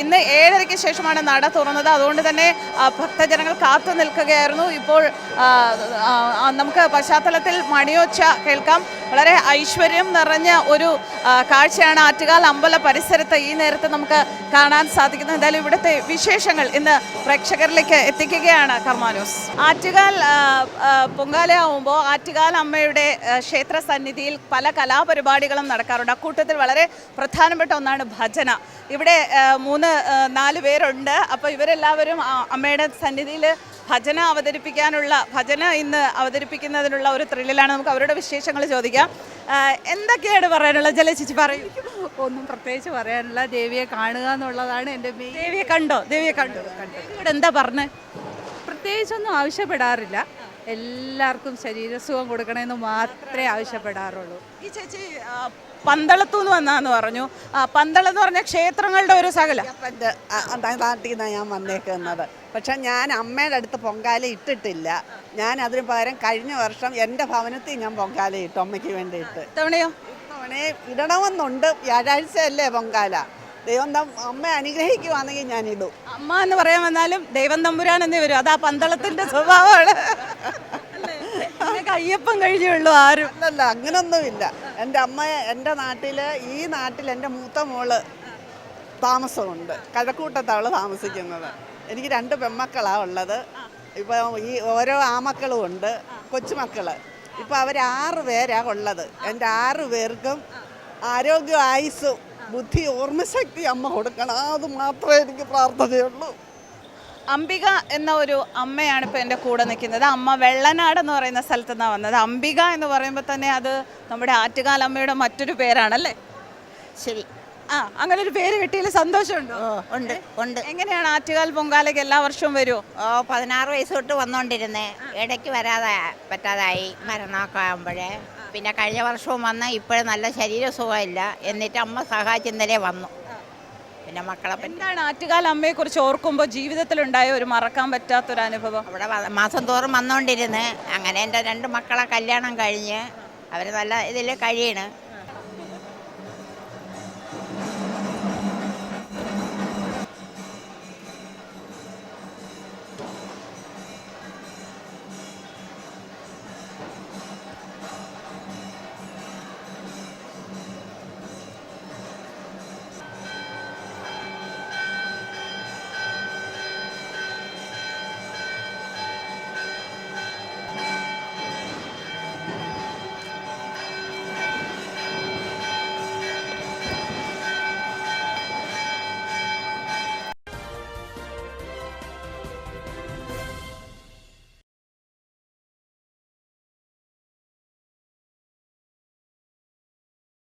ഇന്ന് ഏഴരയ്ക്ക് ശേഷമാണ് നട തുറന്നത്. അതുകൊണ്ട് തന്നെ ഭക്തജനങ്ങൾ കാത്തു നിൽക്കുകയായിരുന്നു. ഇപ്പോൾ നമുക്ക് പശ്ചാത്തലത്തിൽ മണിയൊച്ച കേൾക്കാം. വളരെ ഐശ്വര്യം നിറഞ്ഞ ഒരു കാഴ്ചയാണ് ആറ്റുകാൽ അമ്പല പരിസരത്ത് ഈ നേരത്ത് നമുക്ക് കാണാൻ സാധിക്കുന്നത്. എന്തായാലും ഇവിടുത്തെ വിശേഷങ്ങൾ ഇന്ന് പ്രേക്ഷകരിലേക്ക് എത്തിക്കുകയാണ് കർമാനൂസ് ആറ്റുകാൽ പൊങ്കാലയാവുമ്പോൾ ആറ്റുകാൽ അമ്മയുടെ ക്ഷേത്ര സന്നിധിയിൽ പല കലാപരിപാടികളും നടക്കാറുണ്ട്. അക്കൂട്ടത്തിൽ വളരെ പ്രധാനപ്പെട്ട ഒന്നാണ് ഭജന. ഇവിടെ മൂന്ന് നാല് പേരുണ്ട്. അപ്പോൾ ഇവരെല്ലാവരും അമ്മയുടെ സന്നിധിയിൽ ഭജന അവതരിപ്പിക്കാനുള്ള ഭജന ഇന്ന് അവതരിപ്പിക്കുന്നതിനുള്ള ഒരു ത്രില്ലിലാണ്. നമുക്ക് അവരുടെ വിശേഷങ്ങൾ ചോദിക്കാം. എന്തൊക്കെയാണ് പറയാനുള്ളത്? ജല ചേച്ചി പറയും. ഒന്നും പ്രത്യേകിച്ച് പറയാനില്ല. ദേവിയെ കാണുക എന്നുള്ളതാണ് എന്റെ ദേവിയെ കണ്ടോ? ദേവിയെ കണ്ടോ? കണ്ടോ. ഇവിടെ എന്താ പറഞ്ഞത് പ്രത്യേകിച്ചൊന്നും ആവശ്യപ്പെടാറില്ല. എല്ലാവർക്കും ശരീരസുഖം കൊടുക്കണമെന്ന് മാത്രമേ ആവശ്യപ്പെടാറുള്ളൂ. ഈ ചേച്ചി പന്തളത്തു പന്തളത്തുനിന്ന് വന്നാന്ന് പറഞ്ഞു. ആ, പന്തളം എന്ന് പറഞ്ഞ ക്ഷേത്രങ്ങളുടെ ഒരു സകല. നാട്ടിൽ നിന്നാണ് ഞാൻ വന്നേക്കുന്നത്. പക്ഷെ ഞാൻ അമ്മയുടെ അടുത്ത് പൊങ്കാല ഇട്ടിട്ടില്ല. ഞാൻ അതിന് പകരം കഴിഞ്ഞ വർഷം എന്റെ ഭവനത്തിൽ ഞാൻ പൊങ്കാല ഇട്ടു അമ്മയ്ക്ക് വേണ്ടിയിട്ട്. തവണയോ ഇത്തവണയെ ഇടണമെന്നുണ്ട്. വ്യാഴാഴ്ചയല്ലേ പൊങ്കാല. ദൈവം തം- അമ്മ അനുഗ്രഹിക്കുവാണെങ്കിൽ ഞാൻ ഇടും. അമ്മ എന്ന് പറയാൻ വന്നാലും ദൈവം തമ്പുരാൻ എന്നേ വരും. അതാ പന്തളത്തിന്റെ സ്വഭാവമാണ്. അയ്യപ്പം കഴിഞ്ഞുള്ളൂ ആരും. അല്ലല്ല അങ്ങനൊന്നുമില്ല. എന്റെ അമ്മ എന്റെ നാട്ടിൽ ഈ നാട്ടിൽ എന്റെ മൂത്ത മോൾ താമസമുണ്ട്. കഴക്കൂട്ടത്താണ് താമസിക്കുന്നത്. എനിക്ക് രണ്ട് പെൺമക്കളാണ് ഉള്ളത്. ഇപ്പോൾ ഈ ഓരോ ആമക്കളും ഉണ്ട് കൊച്ചുമക്കൾ ഇപ്പോൾ അവർ ആറ് പേരാണ് ഉള്ളത്. എന്റെ ആറ് പേർക്കും ആരോഗ്യ ആയുസ്സും ബുദ്ധി ഓർമ്മശക്തി അമ്മ കൊടുക്കണം. അത് മാത്രമേ എനിക്ക് പ്രാർത്ഥനയുള്ളൂ. അംബിക എന്ന ഒരു അമ്മയാണ് ഇപ്പോൾ എന്റെ കൂടെ നിൽക്കുന്നത്. അമ്മ വെള്ളനാട് എന്ന് പറയുന്ന സ്ഥലത്തു നിന്നാണ് വന്നത്. അംബിക എന്ന് പറയുമ്പോൾ തന്നെ അത് നമ്മുടെ ആറ്റുകാലമ്മയുടെ മറ്റൊരു പേരാണല്ലേ? ശരി. ആ അങ്ങനെ ഒരു പേര് കിട്ടിയതിൽ സന്തോഷമുണ്ടോ? ഉണ്ട് ഉണ്ട്. എങ്ങനെയാണ് ആറ്റുകാൽ പൊങ്കാലയ്ക്ക് എല്ലാ വർഷവും വരുമോ ഓ പതിനാറ് വയസ്സ് തൊട്ട് വന്നുകൊണ്ടിരുന്നേ ഇടയ്ക്ക് വരാതെ പറ്റാതായി മരണമൊക്കെ ആകുമ്പോഴേ പിന്നെ കഴിഞ്ഞ വർഷവും വന്ന് ഇപ്പോഴും നല്ല ശരീരസുഖമില്ല. എന്നിട്ട് അമ്മ സഹായിച്ചിന്നലെ വന്നു. പിന്നെ മക്കളെ പറ്റി. എന്താണ് ആറ്റുകാൽ അമ്മയെ കുറിച്ച് ഓർക്കുമ്പോൾ ജീവിതത്തിലുണ്ടായ ഒരു മറക്കാൻ പറ്റാത്തൊരു അനുഭവം? അവിടെ വ- മാസം തോറും വന്നുകൊണ്ടിരുന്ന് അങ്ങനെ എന്റെ രണ്ട് മക്കളെ കല്യാണം കഴിഞ്ഞ് അവർ നല്ല ഇതിൽ കഴിയണ്.